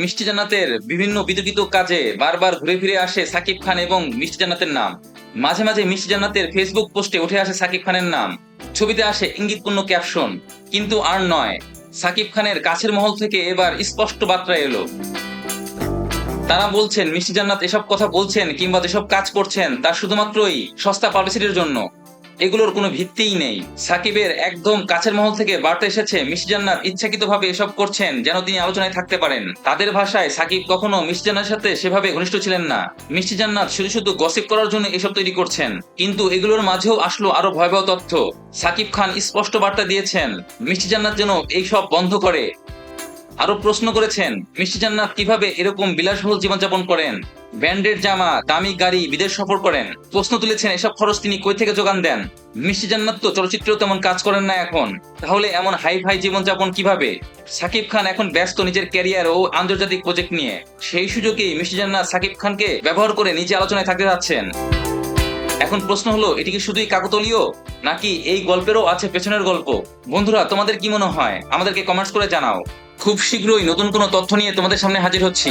মিষ্টি জান্নাতের বিভিন্ন বিতর্কিত কাজে বারবার ঘুরে ফিরে আসে সাকিব খান এবং মিষ্টি জান্নাতের নাম। মাঝে মাঝে মিষ্টি জান্নাতের ফেসবুক পোস্টে উঠে আসে সাকিব খানের নাম। ছবিতে আসে ইঙ্গিতপূর্ণ ক্যাপশন কিন্তু আর নয়, সাকিব খানের কাছের মহল থেকে এবার স্পষ্ট বার্তা এলো। তারা বলছেন, মিষ্টি জান্নাত এসব কথা বলছেন কিংবা যেসব কাজ করছেন, তা শুধুমাত্রই সস্তা পাবলিসিটির জন্য। এগুলোর কোনো ভিত্তিই নেই। সাকিবের একদম কাছের মহল থেকে বার্তা এসেছে মিষ্টি জান্নাত ইচ্ছাকৃতভাবে এসব করছেন যেন তিনি আলোচনায় থাকতে পারেন। তাদের ভাষায় সাকিব কখনো মিষ্টি জান্নাতের সাথে সেভাবে ঘনিষ্ঠ ছিলেন না। মিষ্টি জান্নাত শুধু শুধু গসিপ করার জন্য এসব তৈরি করছেন, কিন্তু এগুলোর মাঝেও আসলো আরও ভয়াবহ তথ্য। সাকিব খান স্পষ্ট বার্তা দিয়েছেন মিষ্টি জান্নাত যেন এইসব বন্ধ করে। আরও প্রশ্ন করেছেন, মিষ্টি জান্নাত কীভাবে এরকম বিলাসবহুল জীবনযাপন করেন? ব্র্যান্ডেড জামা, দামি গাড়ি, বিদেশ সফর করেন? প্রশ্ন তুলেছেন, এসব খরচ তিনি কই থেকে যোগান দেন? মিষ্টি জান্নাত তো চলচ্চিত্রেও তেমন কাজ করেন না এখন। তাহলে এমন হাই ফাই জীবনযাপন কীভাবে? সাকিব খান এখন ব্যস্ত নিজের ক্যারিয়ার ও আন্তর্জাতিক প্রজেক্ট নিয়ে। সেই সুযোগেই মিষ্টি জান্নাত সাকিব খানকে ব্যবহার করে নিজে আলোচনায় থাকতে যাচ্ছেন। এখন প্রশ্ন হলো, এটি কি শুধুই কাকতলীয়? নাকি এই গল্পেরও আছে পেছনের গল্প? বন্ধুরা, তোমাদের কি মনে হয়? আমাদেরকে কমেন্টস করে জানাও। খুব শীঘ্রই নতুন কোনো তথ্য নিয়ে তোমাদের সামনে হাজির হচ্ছি।